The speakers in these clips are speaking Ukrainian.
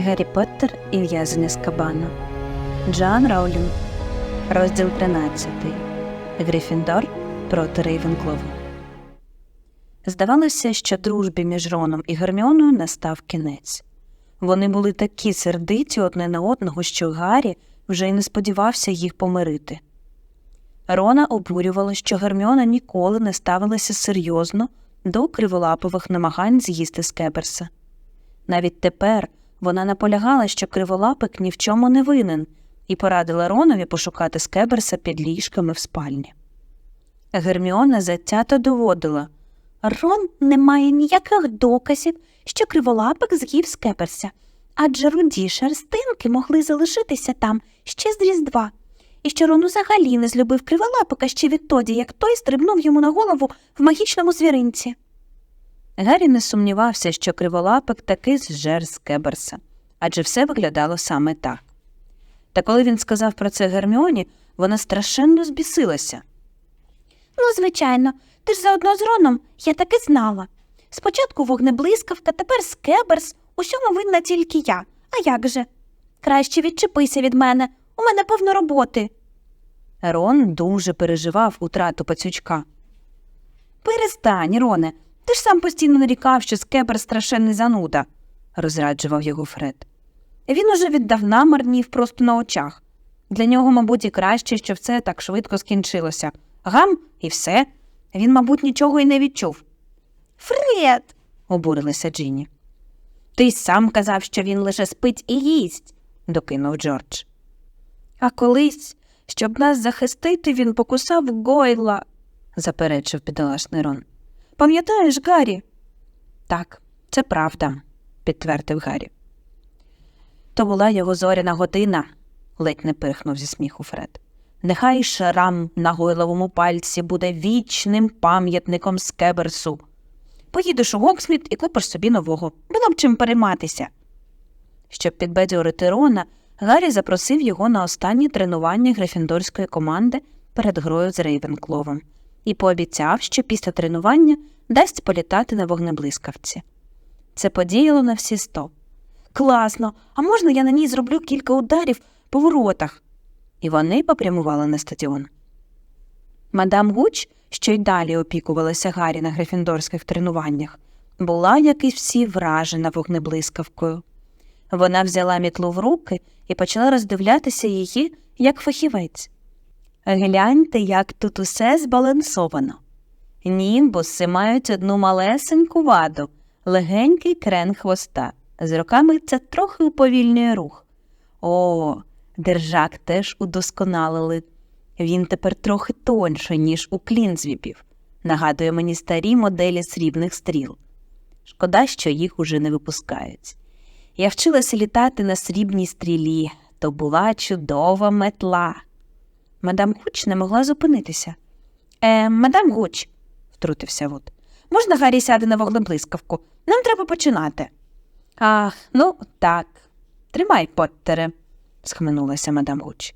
Гаррі Поттер і в'язання з кабана. Джоан Роулінг. Розділ 13. Грифіндор проти Рейвенклову. Здавалося, що дружбі між Роном і Герміоною настав кінець. Вони були такі сердиті одне на одного, що Гаррі вже й не сподівався їх помирити. Рона обурювало, що Герміона ніколи не ставилася серйозно до криволапових намагань з'їсти Скеберса. Навіть тепер вона наполягала, що криволапик ні в чому не винен, і порадила Ронові пошукати Скеберса під ліжками в спальні. Герміона затято доводила Рон не має ніяких доказів, що криволапик з'їв Скеберса, адже руді шерстинки могли залишитися там ще з Різдва, і що Рон взагалі не злюбив криволапика ще відтоді, як той стрибнув йому на голову в магічному звіринці. Гаррі не сумнівався, що криволапик таки зжер Скеберса, адже все виглядало саме так. Та коли він сказав про це Герміоні, вона страшенно збісилася. Ну, звичайно, ти ж заодно з Роном, я таки знала. Спочатку вогнеблискавка, тепер скеберс, усьому винна тільки я. А як же? Краще відчепися від мене, у мене повно роботи. Рон дуже переживав утрату пацючка. Перестань, Роне, ти ж сам постійно нарікав, що скебер страшенний зануда, розраджував його Фред. Він уже віддавна марнів просто на очах. Для нього, мабуть, і краще, що все так швидко скінчилося. Гам і все. Він, мабуть, нічого й не відчув. Фред. обурилася Джині. Ти сам казав, що він лише спить і їсть, докинув Джордж. А колись, щоб нас захистити, він покусав Гойла, заперечив бідолашний Рон. Пам'ятаєш, Гаррі? Так, це правда, підтвердив Гаррі. То була його зоряна година, ледь не пирхнув зі сміху Фред. Нехай шрам на гойловому пальці буде вічним пам'ятником скеберсу. Поїдеш у Гоксміт і купиш собі нового. Було б чим перейматися. Щоб підбадьорити Рона, Гаррі запросив його на останнє тренування грифіндорської команди перед грою з Рейвенкловом і пообіцяв, що після тренування дасть політати на вогнеблискавці. Це подіяло на всі сто. Класно, а можна я на ній зроблю кілька ударів по воротах? І вони попрямували на стадіон. Мадам Гуч, що й далі опікувалася Гаррі на грифіндорських тренуваннях, була, як і всі, вражена вогнеблискавкою. Вона взяла мітлу в руки і почала роздивлятися її як фахівець. Гляньте, як тут усе збалансовано. Німбуси мають одну малесеньку ваду, легенький крен хвоста. З роками це трохи уповільнює рух. О, держак теж удосконалили. Він тепер трохи тонший, ніж у клінзвіпів. Нагадує мені старі моделі срібних стріл. Шкода, що їх уже не випускають. Я вчилася літати на срібній стрілі, то була чудова метла. Мадам Гуч не могла зупинитися. Е, мадам Гуч, втрутився Вуд, можна Гаррі сяде на вогнеблискавку? Нам треба починати. Ах, ну так. Тримай, Поттере, схменулася мадам Гуч.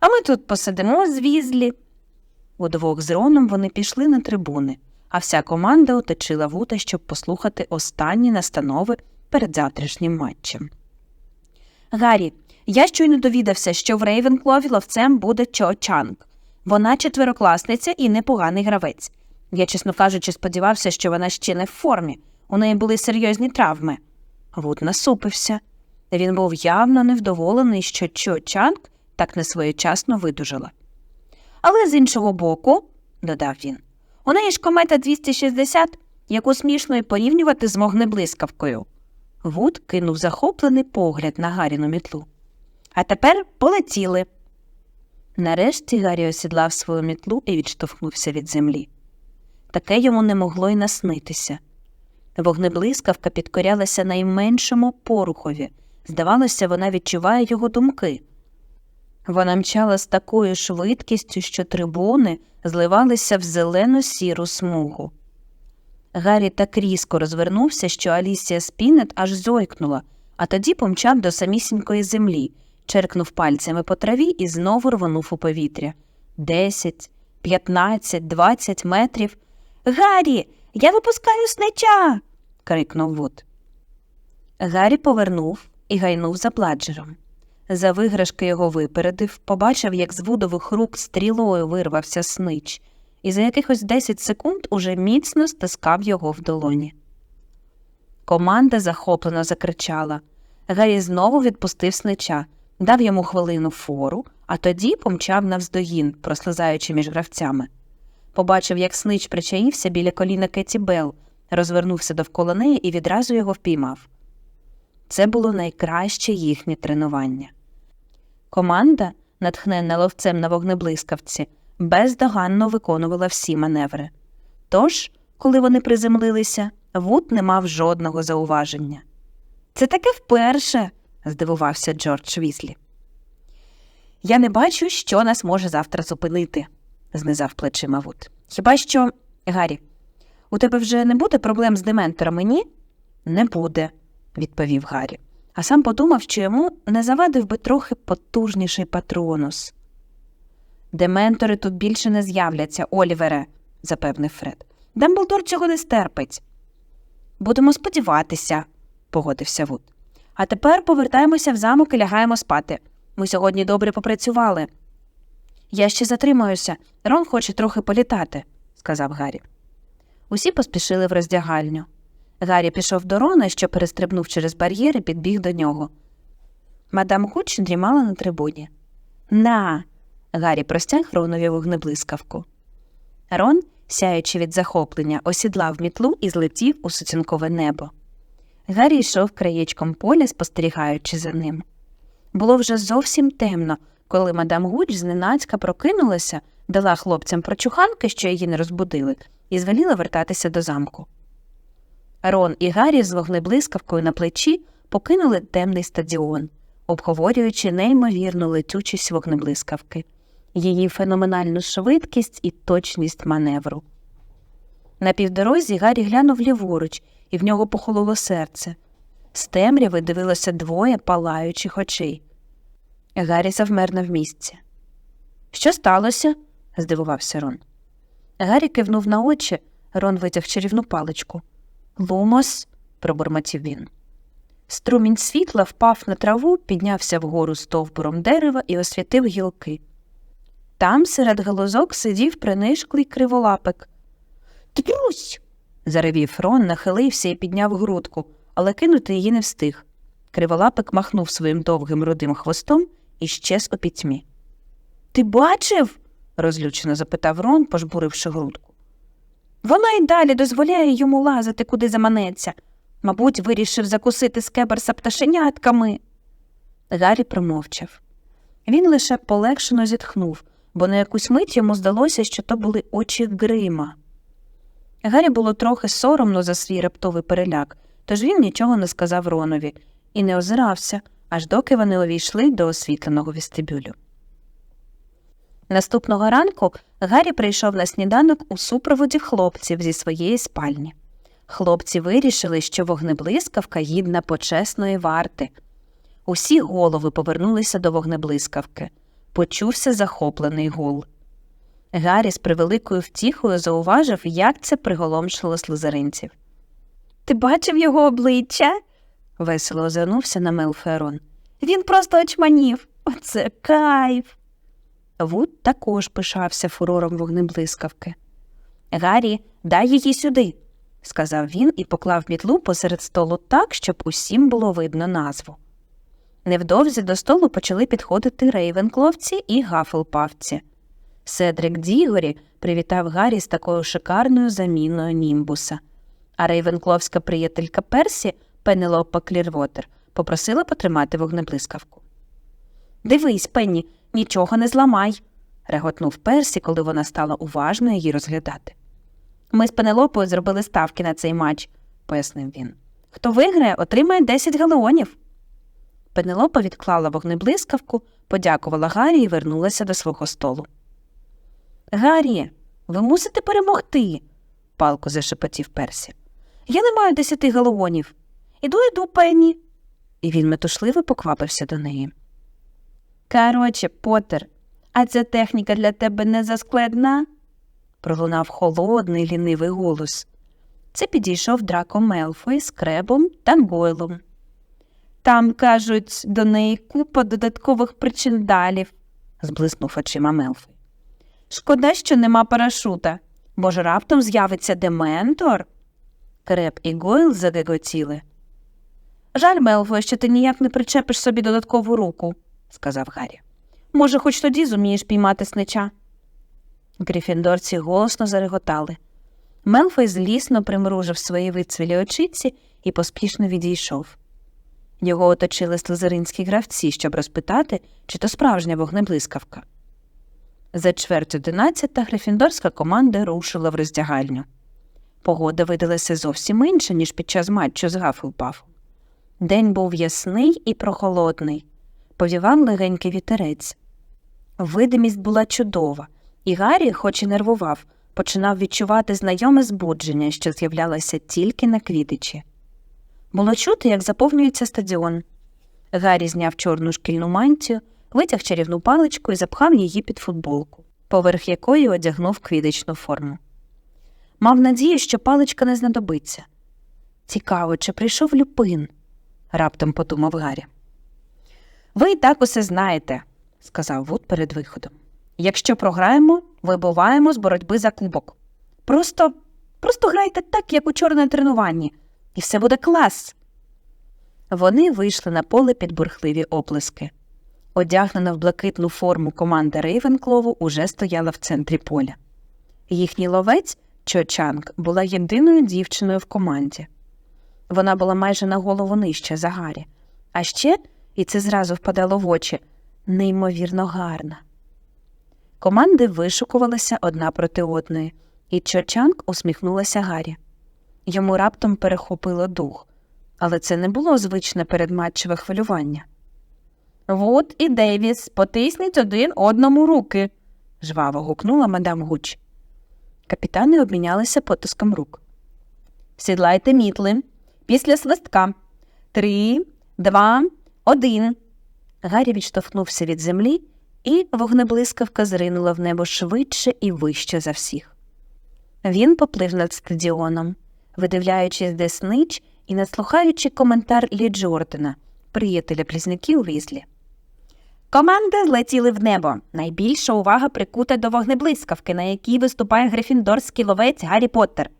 А ми тут посидимо з візлі. Удвох з Роном вони пішли на трибуни, а вся команда оточила Вута, щоб послухати останні настанови перед завтрашнім матчем. Гаррі, я щойно довідався, що в Рейвенклові ловцем буде Чо Чанг. Вона четверокласниця і непоганий гравець. Я, чесно кажучи, сподівався, що вона ще не в формі. У неї були серйозні травми. Вуд насупився. Він був явно невдоволений, що Чо Чанг так несвоєчасно видужала. Але з іншого боку, додав він, у неї ж комета 260, яку смішно й порівнювати з вогнеблискавкою. Вуд кинув захоплений погляд на Гаріну мітлу. А тепер полетіли. Нарешті Гаррі осідлав свою мітлу і відштовхнувся від землі. Таке йому не могло й наснитися. Вогнеблискавка підкорялася найменшому порухові. Здавалося, вона відчуває його думки. Вона мчала з такою швидкістю, що трибуни зливалися в зелену сіру смугу. Гаррі так різко розвернувся, що Алісія Спінет аж зойкнула, а тоді помчав до самісінької землі, черкнув пальцями по траві і знову рвонув у повітря. Десять, п'ятнадцять, двадцять метрів. Гаррі, я випускаю снеча. крикнув Вуд. Гаррі повернув і гайнув за бладжером. За виграшки його випередив, побачив, як з вудових рук стрілою вирвався снич, і за якихось 10 секунд уже міцно стискав його в долоні. Команда захоплено закричала. Гаррі знову відпустив снича, дав йому хвилину фору, а тоді помчав навздогін, прослизаючи між гравцями. Побачив, як снич причаївся біля коліна Кеті Белл, розвернувся довкола неї і відразу його впіймав. Це було найкраще їхнє тренування. Команда, натхненна ловцем на вогнеблискавці, бездоганно виконувала всі маневри. Тож, коли вони приземлилися, Вуд не мав жодного зауваження. Це таке вперше, здивувався Джордж Візлі. Я не бачу, що нас може завтра зупинити, знизав плечима Вуд. Хіба що, Гаррі, у тебе вже не буде проблем з дементорами, ні? Не буде, відповів Гаррі, а сам подумав, що йому не завадив би трохи потужніший патронус. Дементори тут більше не з'являться, Олівере, запевнив Фред. Дамблдор цього не стерпить. Будемо сподіватися, погодився Вуд. А тепер повертаємося в замок і лягаємо спати. Ми сьогодні добре попрацювали. Я ще затримаюся. Рон хоче трохи політати, сказав Гаррі. Усі поспішили в роздягальню. Гаррі пішов до Рона, що перестрибнув через бар'єр і підбіг до нього. Мадам Гуч дрімала на трибуні. На. Гаррі простяг Ронові вогнеблискавку. Рон, сяючи від захоплення, осідлав мітлу і злетів у сутінкове небо. Гаррі йшов краєчком поля, спостерігаючи за ним. Було вже зовсім темно, коли мадам Гуч зненацька прокинулася, дала хлопцям прочуханки, що її не розбудили, і звеліла вертатися до замку. Рон і Гаррі з вогнеблискавкою на плечі покинули темний стадіон, обговорюючи неймовірну летючість вогнеблискавки, її феноменальну швидкість і точність маневру. На півдорозі Гаррі глянув ліворуч, і в нього похололо серце. З темряви дивилося двоє палаючих очей. Гаррі завмер на місці. Що сталося? здивувався Рон. Гаррі кивнув на очі, Рон витяг чарівну паличку. Лумос, пробурмотів він. Струмінь світла впав на траву, піднявся вгору стовбуром дерева і освітив гілки. Там серед галузок сидів принишклий криволапик. Трусь. Заревів Рон, нахилився і підняв грудку, але кинути її не встиг. Криволапик махнув своїм довгим рудим хвостом і щез у пітьмі. Ти бачив? розлючено запитав Рон, пожбуривши грудку. Вона й далі дозволяє йому лазити, куди заманеться. Мабуть, вирішив закусити скеберса пташенятками. Гаррі промовчав. Він лише полегшено зітхнув, бо на якусь мить йому здалося, що то були очі грима. Гаррі було трохи соромно за свій раптовий переляк, тож він нічого не сказав Ронові і не озирався, аж доки вони увійшли до освітленого вестибюлю. Наступного ранку Гаррі прийшов на сніданок у супроводі хлопців зі своєї спальні. Хлопці вирішили, що вогнеблискавка гідна почесної варти. Усі голови повернулися до вогнеблискавки. Почувся захоплений гул. Гаррі з превеликою втіхою зауважив, як це приголомшило слизеринців. Ти бачив його обличчя? весело озирнувся на Мелферон. Він просто очманів. Оце кайф. Вуд також пишався фурором вогнеблискавки. Гаррі, дай її сюди, сказав він і поклав мітлу посеред столу так, щоб усім було видно назву. Невдовзі до столу почали підходити рейвенкловці і гафелпавці. Седрик Дігорі привітав Гаррі з такою шикарною заміною німбуса, а рейвенкловська приятелька Персі, Пенелопа Клірвотер, попросила потримати вогнеблискавку. Дивись, Пенні, нічого не зламай, реготнув Персі, коли вона стала уважно її розглядати. Ми з Пенелопою зробили ставки на цей матч, пояснив він. Хто виграє, отримає 10 галеонів. Пенелопа відклала вогнеблискавку, подякувала Гаррі і вернулася до свого столу. Гаррі, ви мусите перемогти, палко зашепотів Персі. Я не маю десяти галеонів. Іду, іду, Пенні. І він метушливо поквапився до неї. Короче, Поттер, а ця техніка для тебе не заскладна? пролунав холодний лінивий голос. Це підійшов драко Мелфой з кребом та Гойлом. Там, кажуть, до неї купа додаткових причиндалів, зблиснув очима Мелфой. Шкода, що нема парашута, бо ж раптом з'явиться дементор. Креп і Гойл загиготіли. Жаль, Мелфой, що ти ніяк не причепиш собі додаткову руку, сказав Гаррі. Може, хоч тоді зумієш піймати снича. Грифіндорці голосно зареготали. Мелфой злісно примружив свої вицвілі очиці і поспішно відійшов. Його оточили слизеринські гравці, щоб розпитати, чи то справжня вогнеблискавка. За чверть одинадцята грифіндорська команда рушила в роздягальню. Погода видалася зовсім інша, ніж під час матчу з Гафлпафом. День був ясний і прохолодний, повівав легенький вітерець. Видимість була чудова, і Гаррі, хоч і нервував, починав відчувати знайоме збудження, що з'являлося тільки на квітичі. Було чути, як заповнюється стадіон. Гаррі зняв чорну шкільну мантію, витяг чарівну паличку і запхав її під футболку, поверх якої одягнув квітичну форму. Мав надію, що паличка не знадобиться. Цікаво, чи прийшов Люпин? раптом подумав Гаррі. Ви і так усе знаєте, сказав Вуд перед виходом. Якщо програємо, вибуваємо з боротьби за кубок. Просто, просто грайте так, як учора на тренуванні, і все буде клас. Вони вийшли на поле під бурхливі оплески. Одягнена в блакитну форму команда Рейвенклову уже стояла в центрі поля. Їхній ловець Чо Чанг була єдиною дівчиною в команді. Вона була майже на голову нижча за Гаррі, а ще, і це зразу впадало в очі, неймовірно гарна. Команди вишукувалися одна проти одної, і Чо Чанг усміхнулася Гаррі. Йому раптом перехопило дух, але це не було звичне передматчеве хвилювання. Вуд і Дейвіс, потисніть один одному руки, жваво гукнула мадам Гуч. Капітани обмінялися потиском рук. Сідлайте мітли після свистка. Три, два, один. Гаррі відштовхнувся від землі, і вогнеблискавка зринула в небо швидше і вище за всіх. Він поплив над стадіоном, видивляючись де снич і наслухаючи коментар Лі Джордана, приятеля близнюків Візлі. Команди злетіли в небо. Найбільша увага прикута до вогнеблискавки, на якій виступає грифіндорський ловець Гаррі Поттер.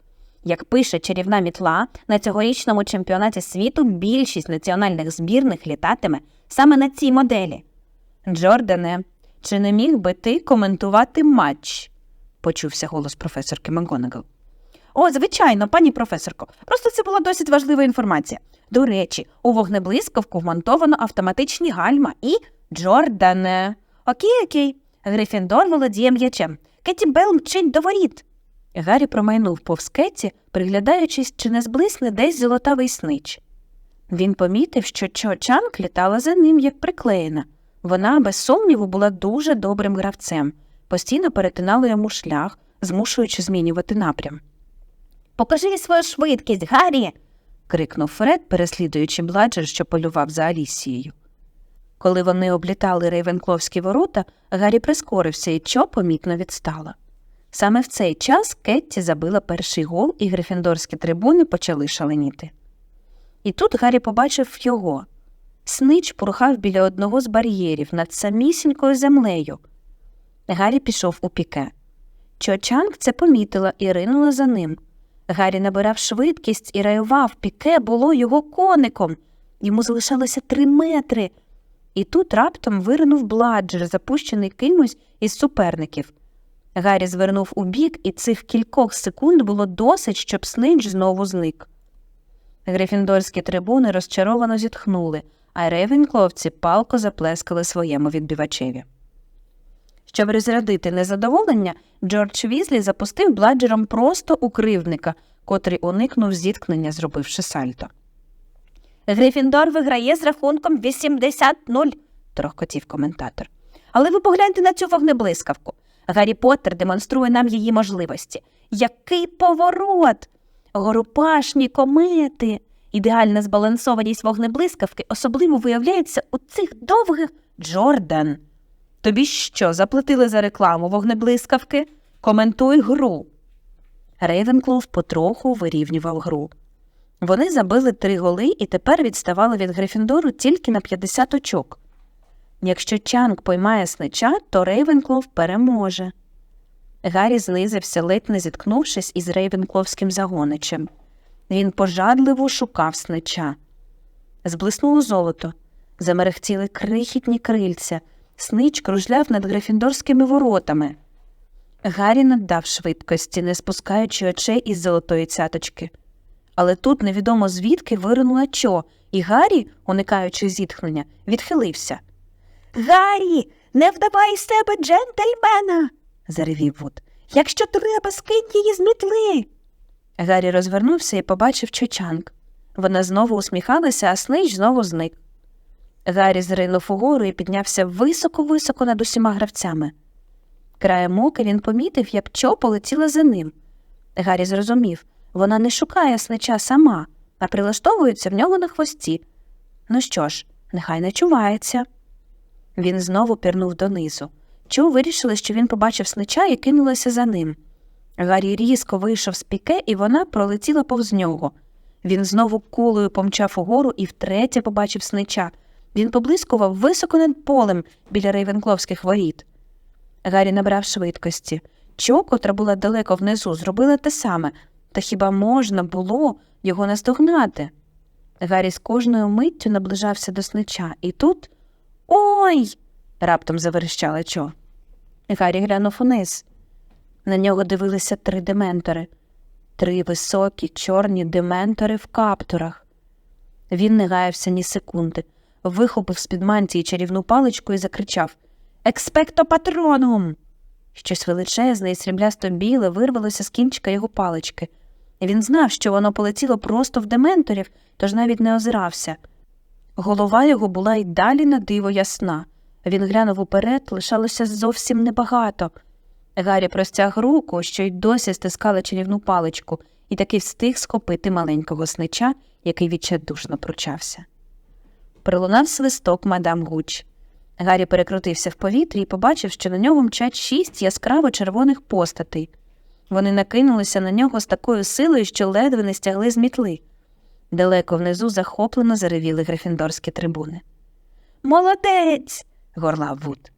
Як пише чарівна мітла, на цьогорічному чемпіонаті світу більшість національних збірних літатиме саме на цій моделі. Джордане, чи не міг би ти коментувати матч? почувся голос професорки МакГонагал. О, звичайно, пані професорко. Просто це була досить важлива інформація. До речі, у вогнеблискавку вмонтовано автоматичні гальма і Джордане. Окей, окей. Грифіндор володіє м'ячем. Кеті Белл мчить до воріт. Гаррі промайнув повз Кеті, приглядаючись, чи не зблисне десь золотавий снич. Він помітив, що Чо Чанг літала за ним, як приклеєна. Вона, без сумніву, була дуже добрим гравцем, постійно перетинала йому шлях, змушуючи змінювати напрям. Покажи свою швидкість, Гаррі. крикнув Фред, переслідуючи бладжер, що полював за Алісією. Коли вони облітали рейвенкловські ворота, Гаррі прискорився і Чо помітно відстала. Саме в цей час Кетті забила перший гол, і грифіндорські трибуни почали шаленіти. І тут Гаррі побачив його. Снич порухав біля одного з бар'єрів над самісінькою землею. Гаррі пішов у піке. Чо-Чанг це помітила і ринула за ним. Гаррі набирав швидкість і раював, піке було його коником. Йому залишалося три метри. І тут раптом виринув бладжер, запущений кимось із суперників. Гаррі звернув у бік, і цих кількох секунд було досить, щоб снич знову зник. Грифіндорські трибуни розчаровано зітхнули, а ревенкловці палко заплескали своєму відбивачеві. Щоб розрядити незадоволення, Джордж Візлі запустив бладжером просто у кривдника, котрий уникнув зіткнення, зробивши сальто. Грифіндор виграє з рахунком 80-0, трохкотів коментатор. Але ви погляньте на цю вогнеблискавку. Гаррі Поттер демонструє нам її можливості. Який поворот! Горопашні комети. Ідеальна збалансованість вогнеблискавки особливо виявляється у цих довгих Джордан. Тобі що, заплатили за рекламу вогнеблискавки? Коментуй гру. Рейвенклов потроху вирівнював гру. Вони забили три голи і тепер відставали від Грифіндору тільки на 50 очок. Якщо Чанг поймає снича, то Рейвенклов переможе. Гаррі знизився, ледь не зіткнувшись із рейвенкловським загоничем. Він пожадливо шукав снича. Зблиснуло золото, замерехтіли крихітні крильця, снич кружляв над грифіндорськими воротами. Гаррі наддав швидкості, не спускаючи очей із золотої цяточки. Але тут невідомо звідки виринула чо, і Гаррі, уникаючи зітхнення, відхилився. Гаррі, не вдавай з себе джентльмена. заревів Вуд. Якщо треба, скинь її з мітли. Гаррі розвернувся і побачив Чочанг. Вона знову усміхалася, а Снейч знову зник. Гаррі зринув угору і піднявся високо-високо над усіма гравцями. Краєм ока він помітив, як Чо полетіла за ним. Гаррі зрозумів, вона не шукає снича сама, а прилаштовується в нього на хвості. Ну що ж, нехай не чувається. Він знову пірнув донизу. Чо вирішили, що він побачив снича і кинулася за ним. Гаррі різко вийшов з піке, і вона пролетіла повз нього. Він знову кулею помчав угору і втретє побачив снича. Він поблискував високо над полем біля рейвенкловських воріт. Гаррі набрав швидкості. Чо, котра була далеко внизу, зробила те саме, та хіба можна було його наздогнати? Гаррі з кожною миттю наближався до снича, і тут. Ой. раптом заверещала Чо. Гаррі глянув униз. На нього дивилися три дементори, три високі, чорні дементори в каптурах. Він не гаявся ні секунди, вихопив з під мантії чарівну паличку і закричав Експекто патронум. Щось величезне і сріблясто біле вирвалося з кінчика його палички. Він знав, що воно полетіло просто в дементорів, тож навіть не озирався. Голова його була й далі на диво ясна. Він глянув уперед, лишалося зовсім небагато. Гаррі простяг руку, що й досі стискала чарівну паличку, і таки встиг схопити маленького снича, який відчайдушно пручався. Пролунав свисток мадам Гуч. Гаррі перекрутився в повітрі і побачив, що на нього мчать шість яскраво червоних постатей. Вони накинулися на нього з такою силою, що ледве не стягли з мітли. Далеко внизу захоплено заревіли грифіндорські трибуни. Молодець. горлав Вуд.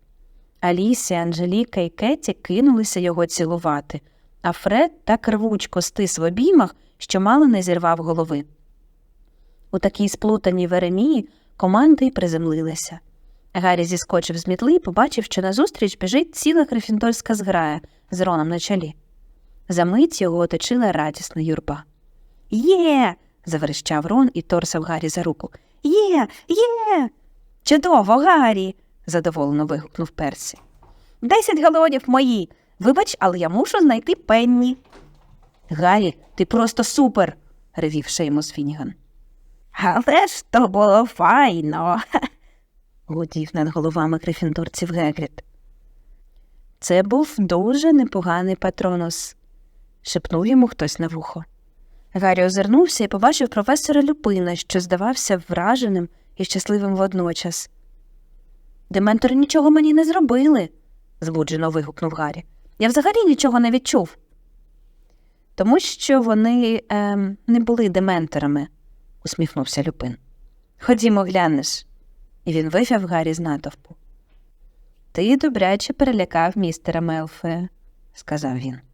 Алісія, Анжеліка і Кеті кинулися його цілувати, а Фред так рвучко стис в обіймах, що мало не зірвав голови. У такій сплутаній веремії команди й приземлилися. Гаррі зіскочив з мітли і побачив, що назустріч біжить ціла грифіндорська зграя з роном на чолі. Замить його оточила радісна юрба. Є. заверещав Рон і торсав Гаррі за руку. Є, є. Чудово, Гаррі. задоволено вигукнув Персі. Десять галонів мої. Вибач, але я мушу знайти пенні. Гаррі, ти просто супер. ревів Шеймус Фініган. Але ж то було файно. гудів над головами грифіндорців Гегрід. Це був дуже непоганий патронус, шепнув йому хтось на вухо. Гаррі озирнувся і побачив професора Люпина, що здавався враженим і щасливим водночас. Дементори нічого мені не зробили, збуджено вигукнув Гаррі. Я взагалі нічого не відчув. Тому що вони ем, не були дементорами, усміхнувся Люпин. Ходімо, глянеш. І він вивів Гаррі з натовпу. Ти добряче перелякав містера Мелфея, сказав він.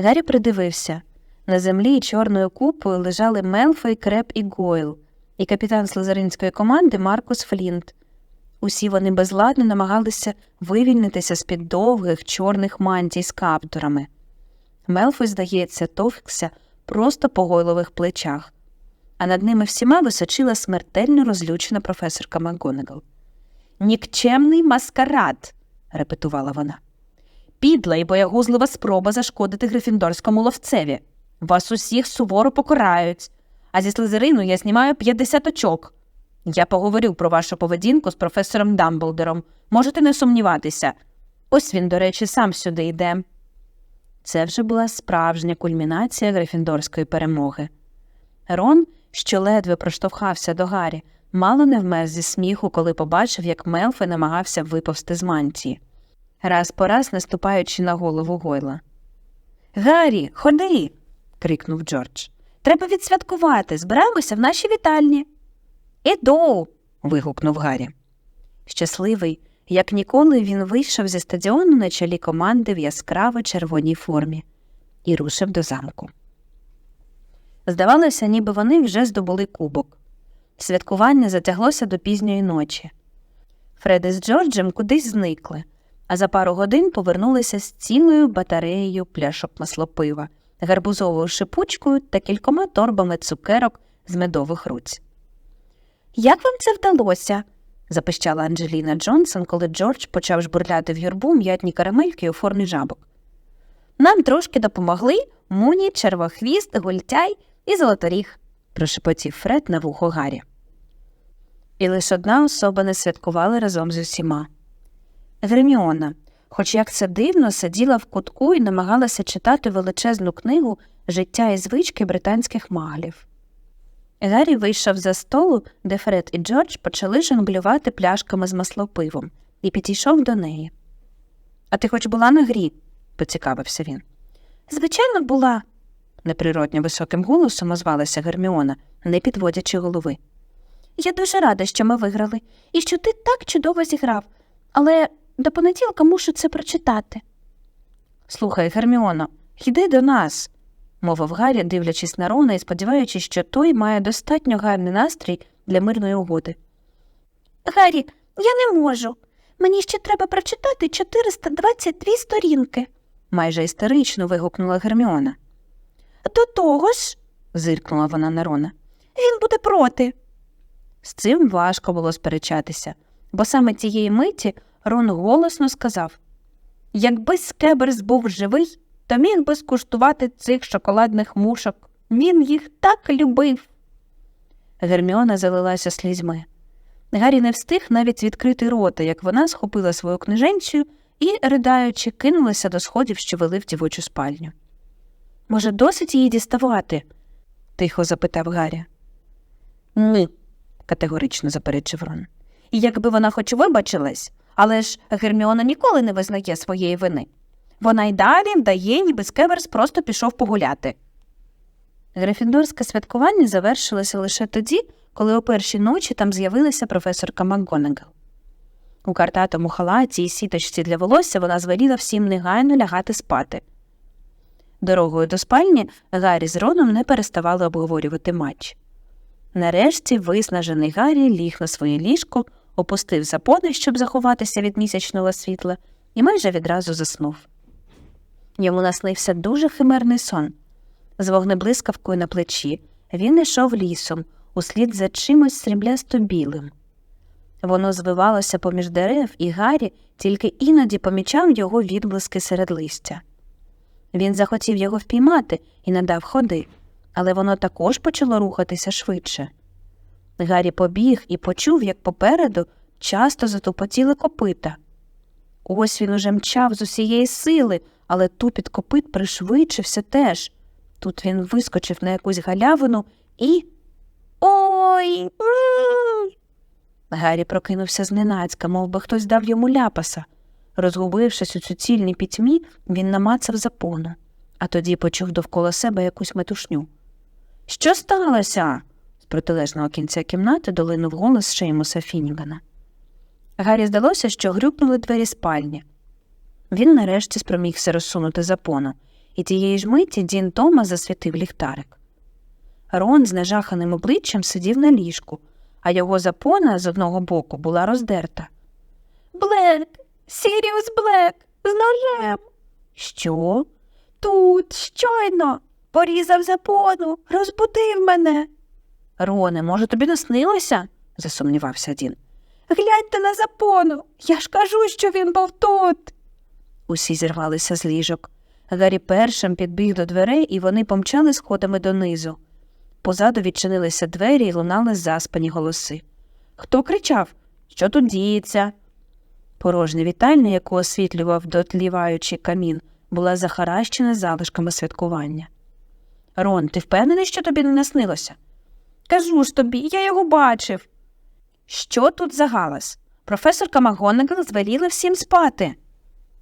Гаррі придивився. На землі чорною купою лежали Мелфой, Креп і Гойл, і капітан слизеринської команди Маркус Флінт. Усі вони безладно намагалися вивільнитися з під довгих чорних мантій з каптурами. Мелфой, здається, товкся просто по гойлових плечах, а над ними всіма височила смертельно розлючена професорка МакГонагал. Нікчемний маскарад, репетувала вона. Підла і боягузлива спроба зашкодити грифіндорському ловцеві. Вас усіх суворо покарають, а зі слизерину я знімаю 50 очок. Я поговорю про вашу поведінку з професором Дамблдором. Можете не сумніватися. Ось він, до речі, сам сюди йде. Це вже була справжня кульмінація грифіндорської перемоги. Рон, що ледве проштовхався до Гаррі, мало не вмер зі сміху, коли побачив, як Мелфи намагався виповзти з мантії, раз по раз наступаючи на голову Гойла. Гаррі, ходи. крикнув Джордж. Треба відсвяткувати. Збираємося в нашій вітальні. Іду. вигукнув Гаррі. Щасливий, як ніколи, він вийшов зі стадіону на чолі команди в яскраво червоній формі і рушив до замку. Здавалося, ніби вони вже здобули кубок. Святкування затяглося до пізньої ночі. Фреди з Джорджем кудись зникли, а за пару годин повернулися з цілою батареєю пляшок маслопива, гарбузовою шипучкою та кількома торбами цукерок з медових руць. Як вам це вдалося? запищала Анджеліна Джонсон, коли Джордж почав жбурляти в юрбу м'ятні карамельки у формі жабок. Нам трошки допомогли Муні, червохвіст, гультяй і золоторіг, прошепотів Фред на вухо Гаррі. І лише одна особа не святкувала разом з усіма. Герміона, хоч як це дивно, сиділа в кутку і намагалася читати величезну книгу Життя і звички британських маглів. Гаррі вийшов за столу, де Фред і Джордж почали жонглювати пляшками з маслопивом, і підійшов до неї. А ти хоч була на грі? поцікавився він. Звичайно, була, неприродньо високим голосом озвалася Герміона, не підводячи голови. Я дуже рада, що ми виграли, і що ти так чудово зіграв, але до понеділка мушу це прочитати. Слухай, Герміоно, йди до нас, мовив Гаррі, дивлячись на Рона і сподіваючись, що той має достатньо гарний настрій для мирної угоди. Гаррі, я не можу. Мені ще треба прочитати 422 сторінки, майже істерично вигукнула Герміона. До того ж, зиркнула вона на Рона, він буде проти. З цим важко було сперечатися, бо саме тієї миті Рон голосно сказав Якби Скеберс був живий, то міг би скуштувати цих шоколадних мушок. Він їх так любив. Герміона залилася слізьми. Гаррі не встиг навіть відкрити рота, як вона схопила свою книженцю і, придаючи, кинулася до сходів, що вели в дівочу спальню. Може, досить її діставати? тихо запитав Гаррі. Ні, категорично заперечив Рон. І якби вона хоч вибачилась, але ж Герміона ніколи не визнає своєї вини. Вона й далі вдає, ніби Скеверс просто пішов погуляти. Грифіндорське святкування завершилося лише тоді, коли о першій ночі там з'явилася професорка МакГонагал. У картатому халаті і сіточці для волосся вона звеліла всім негайно лягати спати. Дорогою до спальні Гаррі з Роном не переставали обговорювати матч. Нарешті виснажений Гаррі ліг на своє ліжко, опустив запони, щоб заховатися від місячного світла, і майже відразу заснув. Йому наснився дуже химерний сон. З вогнеблискавкою на плечі він йшов лісом, услід за чимось сріблясто білим. Воно звивалося поміж дерев, і Гаррі тільки іноді помічав його відблиски серед листя. Він захотів його впіймати і надав ходи, але воно також почало рухатися швидше. Гаррі побіг і почув, як попереду часто затупотіли копита. Ось він уже мчав з усієї сили, але тупіт копит пришвидшився теж. Тут він вискочив на якусь галявину і. Ой. Гаррі прокинувся зненацька, мов би хтось дав йому ляпаса. Розгубившись у суцільній пітьмі, він намацав запону, а тоді почув довкола себе якусь метушню. Що сталося? Протилежного кінця кімнати долинув голос Шеймуса Фінігана. Гаррі здалося, що грюкнули двері спальні. Він нарешті спромігся розсунути запону, і тієї ж миті Дін Тома засвітив ліхтарик. Рон з нажаханим обличчям сидів на ліжку, а його запона з одного боку була роздерта. Блек, Сіріус Блек, з ножем. Що? Тут, щойно, порізав запону, розбудив мене. Роне, може, тобі наснилося? засумнівався Дін. Гляньте на запону. Я ж кажу, що він був тут. Усі зірвалися з ліжок. Гаррі першим підбіг до дверей, і вони помчали сходами донизу. Позаду відчинилися двері і лунали заспані голоси. Хто кричав? Що тут діється? Порожня вітальня, яку освітлював дотліваючий камін, була захаращена залишками святкування. Рон, ти впевнений, що тобі не наснилося? Кажу ж тобі, я його бачив. Що тут за галас? Професорка Магонагал звеліла всім спати.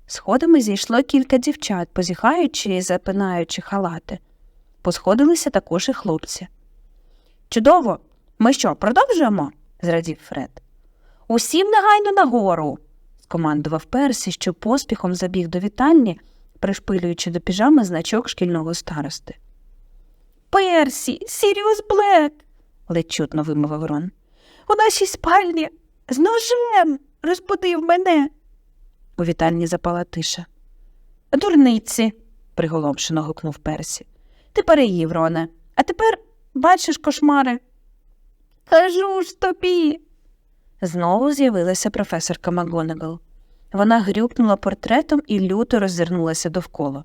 Сходами зійшло кілька дівчат, позіхаючи і запинаючи халати. Посходилися також і хлопці. Чудово! Ми що, продовжуємо? зрадів Фред. Усім негайно нагору. скомандував Персі, що поспіхом забіг до вітальні, пришпилюючи до піжами значок шкільного старости. Персі, Сіріус Блек. Ледь чутно вимовив Рон. У нашій спальні з ножем розбудив мене. У вітальні запала тиша. Дурниці, приголомшено гукнув Персі. Ти переїв, Роне, а тепер бачиш кошмари. Кажу ж тобі. Знову з'явилася професорка МакГонагал. Вона грюкнула портретом і люто роззирнулася довкола.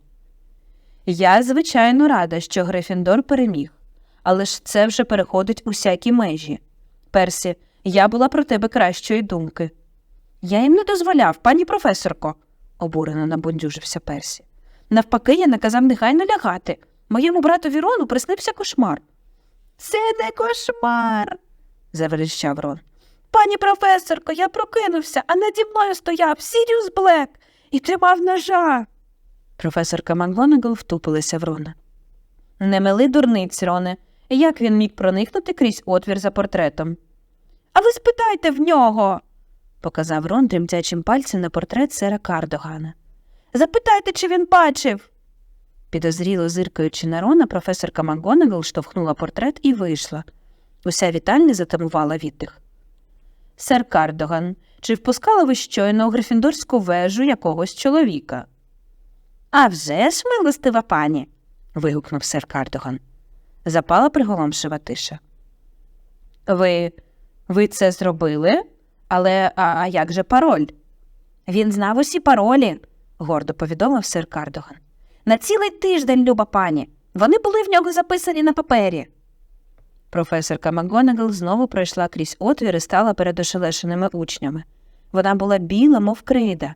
Я, звичайно, рада, що Грифіндор переміг, але ж це вже переходить усякі межі. Персі, я була про тебе кращої думки. Я їм не дозволяв, пані професорко, обурено набундюжився Персі. Навпаки, я наказав негайно лягати. Моєму брату Вірону приснився кошмар. Це не кошмар, заверещав Рон. Пані професорко, я прокинувся, а наді мною стояв Сіріус Блек і тримав ножа. Професорка Макгонагал втупилася в Рона. Не мили дурниць, Роне. Як він міг проникнути крізь отвір за портретом? А ви спитайте в нього, показав Рон тремтячим пальцем на портрет сера Кардогана. Запитайте, чи він бачив. Підозріло зиркаючи на Рона, професорка МакГонагал штовхнула портрет і вийшла. Уся вітальня затамувала віддих. Сер Кардоган, чи впускали ви щойно у грифіндорську вежу якогось чоловіка? «А вже ж, милостива пані. вигукнув сер Кардоган. Запала приголомшива тиша. Ви. ви це зробили? Але а, а як же пароль? Він знав усі паролі, гордо повідомив сер Кардоган. На цілий тиждень, люба пані. Вони були в нього записані на папері. Професорка МакГонагал знову пройшла крізь отвір і стала перед ошелешеними учнями. Вона була біла, мов крида.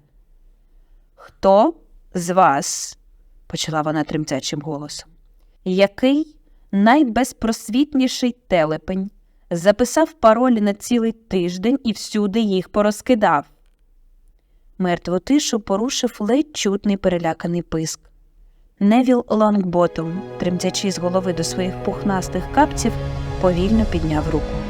Хто з вас, почала вона тремтячим голосом, який найбезпросвітніший телепень записав паролі на цілий тиждень і всюди їх порозкидав? Мертву тишу порушив ледь чутний переляканий писк. Невіл Лонгботом, тремтячи з голови до своїх пухнастих капців, повільно підняв руку.